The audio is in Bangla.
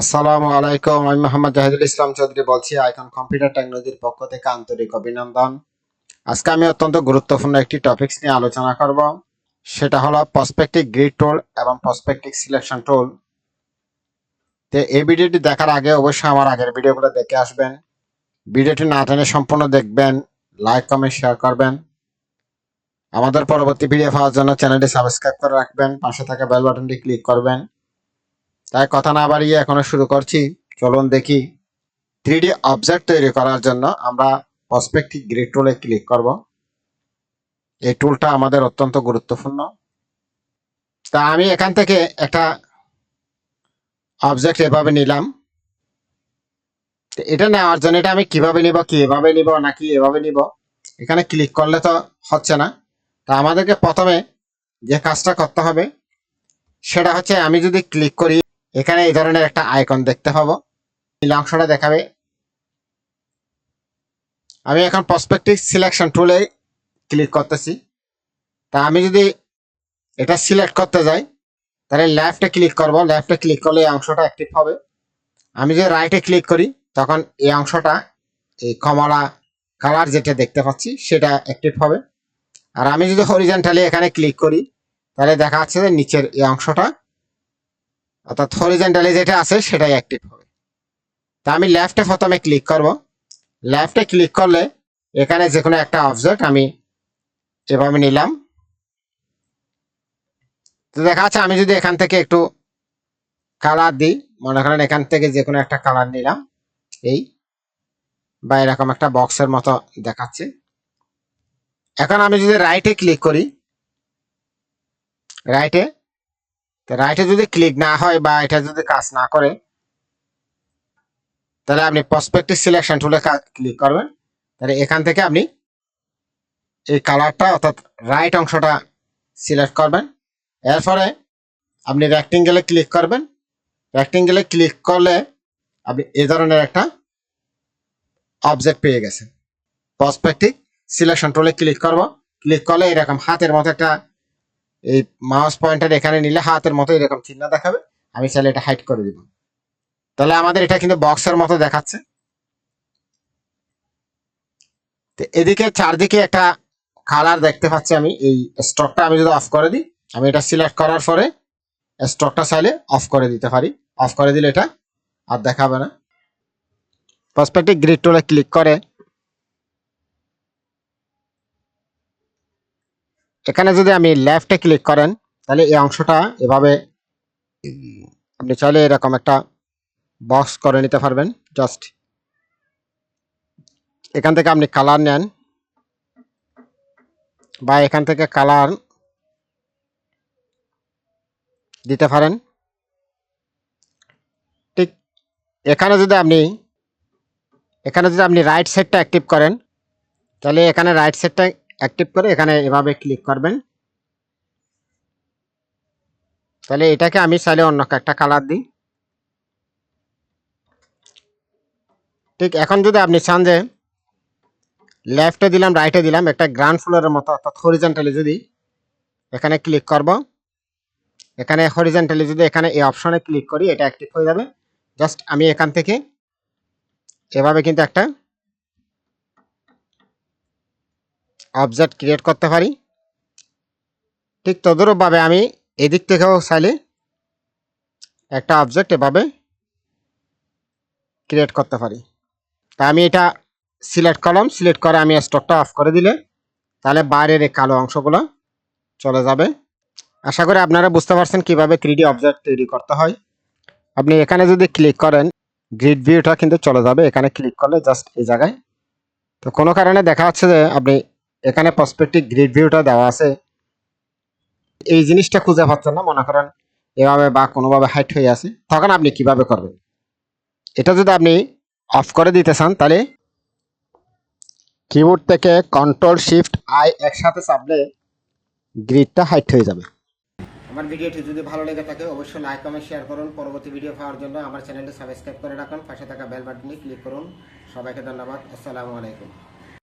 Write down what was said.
আসসালামু আলাইকুম, আমি মোহাম্মদ জাহিদুল ইসলাম চৌধুরী বলছি, আইকন কম্পিউটার টেকনোলজির পক্ষ থেকে আন্তরিক অভিনন্দন। আজকে আমি অত্যন্ত গুরুত্বপূর্ণ একটি টপিকস নিয়ে আলোচনা করব। সেটা হলো প্রসপেক্টিভ গ্রিড টুল এবং প্রসপেক্টিভ সিলেকশন টুল তো এই ভিডিওটি দেখার আগে অবশ্যই আমার আগের ভিডিওগুলো দেখে আসবেন। ভিডিওটি না টেনে সম্পূর্ণ দেখবেন লাইক কমেন্ট শেয়ার করবেন। আমাদের পরবর্তী ভিডিও পাওয়ার জন্য চ্যানেলটি সাবস্ক্রাইব করে রাখবেন, পাশে থাকা বেল বাটনটি ক্লিক করবেন। তাই কথা না বাড়িয়ে এখনও শুরু করছি। চলুন দেখি থ্রি অবজেক্ট তৈরি করার জন্য আমরা প্রসপেক্টিভ গ্রিড টুলে ক্লিক করব। এই টুলটা আমাদের অত্যন্ত গুরুত্বপূর্ণ। তা আমি এখান থেকে একটা অবজেক্ট এভাবে নিলাম। এটা নেওয়ার জন্য এটা আমি কীভাবে নিব, কি এভাবে নিব, নাকি এভাবে নিব, এখানে ক্লিক করলে তো হচ্ছে না। তা আমাদেরকে প্রথমে যে কাজটা করতে হবে, সেটা হচ্ছে আমি যদি ক্লিক করি এখানে এই ধরনের একটা আইকন দেখতে পাবো। নীল অংশটা দেখাবে। আমি এখন প্রসপেক্টিভ সিলেকশন টুলে ক্লিক করতেছি। তা আমি যদি এটা সিলেক্ট করতে যাই, তাহলে লেফটে ক্লিক করব। লেফটে ক্লিক করলে এই অংশটা অ্যাক্টিভ হবে। আমি যদি রাইটে ক্লিক করি, তখন এই অংশটা, এই কমলা কালার যেটা দেখতে পাচ্ছি, সেটা অ্যাক্টিভ হবে। আর আমি যদি হরিজেন্টালি এখানে ক্লিক করি, তাহলে দেখা যাচ্ছে যে নিচের এই অংশটা অর্থাৎ হরিজেন্টালি যেটা আছে সেটাই অ্যাক্টিভ হবে। তা আমি লেফটে প্রথমে ক্লিক করব। লেফটে ক্লিক করলে এখানে যে কোনো একটা অবজেক্ট আমি এভাবে নিলাম। তো দেখা যাচ্ছে আমি যদি এখান থেকে একটু কালার দিই, মনে করেন এখান থেকে যে কোনো একটা কালার নিলাম। এই বা এরকম একটা বক্সের মতো দেখাচ্ছে। এখন আমি যদি রাইটে ক্লিক করি রাইটে তো রাইটে যদি ক্লিক না হয় বা এটা যদি কাজ না করে, তাহলে আপনি প্রসপেক্টিভ সিলেকশন টুলে ক্লিক করবেন। তাহলে এখান থেকে আপনি এই কালারটা অর্থাৎ রাইট অংশটা সিলেক্ট করবেন। এরপরে আপনি রেক্টেঙ্গেলে ক্লিক করবেন। রেক্টেঙ্গেলে ক্লিক করলে আপনি এ ধরনের একটা অবজেক্ট পেয়ে গেছেন। প্রসপেক্টিভ সিলেকশন টুলে ক্লিক করব। ক্লিক করলে এরকম হাতের মতো একটা এই মাউস পয়েন্টার এখানে নিলে হাতের মতো এরকম চিহ্ন দেখাবে। আমি চাইলে এটা হাইট করে দিব। তাহলে আমাদের এটা কিন্তু বক্সের মতো দেখাচ্ছে। এদিকে চারদিকে একটা কালার দেখতে পাচ্ছি আমি। এই স্টকটা আমি যদি অফ করে দিই, আমি এটা সিলেক্ট করার পরে স্টকটা চাইলে অফ করে দিতে পারি। অফ করে দিলে এটা আর দেখাবে না। পার্সপেক্টিভ গ্রিড টুলে ক্লিক করে এখানে যদি আমি লেফটে ক্লিক করেন, তাহলে এই অংশটা এভাবে আপনি চাইলে এরকম একটা বক্স করে নিতে পারবেন জাস্ট এখান থেকে আপনি কালার নেন বা এখান থেকে কালার দিতে পারেন। ঠিক এখানে যদি আপনি, এখানে যদি আপনি রাইট সাইডটা অ্যাক্টিভ করেন, তাহলে এখানে রাইট সাইডটা অ্যাক্টিভ করে এখানে এভাবে ক্লিক করবেন। তাহলে এটাকে আমি চাইলে অন্য একটা কালার দিই। ঠিক, এখন যদি আপনি চান যে লেফটে দিলাম রাইটে দিলাম, একটা গ্রাউন্ড ফ্লোরের মতো, অর্থাৎ হরিজেন্টালি যদি এখানে ক্লিক করব, এখানে হরিজেন্টালি যদি এখানে এই অপশনে ক্লিক করি, এটা অ্যাক্টিভ হয়ে যাবে। জাস্ট আমি এখান থেকে এভাবে কিন্তু একটা অবজেক্ট ক্রিয়েট করতে পারি। ঠিক তদরূপভাবে আমি এদিক থেকেও চাইলে একটা অবজেক্ট এভাবে ক্রিয়েট করতে পারি। তা আমি এটা সিলেক্ট করলাম সিলেক্ট করে আমি স্টকটা অফ করে দিলে তাহলে বাইরের এই কালো অংশগুলো চলে যাবে। আশা করি আপনারা বুঝতে পারছেন কীভাবে থ্রি অবজেক্ট তৈরি করতে হয়। আপনি এখানে যদি ক্লিক করেন গ্রিড ভিউটা কিন্তু চলে যাবে। এখানে ক্লিক করলে জাস্ট এই জায়গায়। তো কোনো কারণে দেখা যাচ্ছে যে আপনি এখানে প্রসপেক্টিভ গ্রিড ভিউটা দেওয়া আছে। এই জিনিসটা খুঁজে পাচ্ছেন না, মনে করেন এভাবে বা কোনোভাবে হাইট হয়ে আছে। তখন আপনি কীভাবে করবেন? এটা যদি আপনি অফ করে দিতে চান, তাহলে কিবোর্ড থেকে কন্ট্রোল শিফট আই একসাথে চাপলে গ্রিডটা হাইট হয়ে যাবে। আমার ভিডিওটি যদি ভালো লেগে থাকে, অবশ্যই লাইক কমেন্ট শেয়ার করুন। পরবর্তী ভিডিও পাওয়ার জন্য আমার চ্যানেলটি সাবস্ক্রাইব করে রাখুন। পাশে থাকা বেল বাটনে ক্লিক করুন। সবাইকে ধন্যবাদ। আসসালামু আলাইকুম।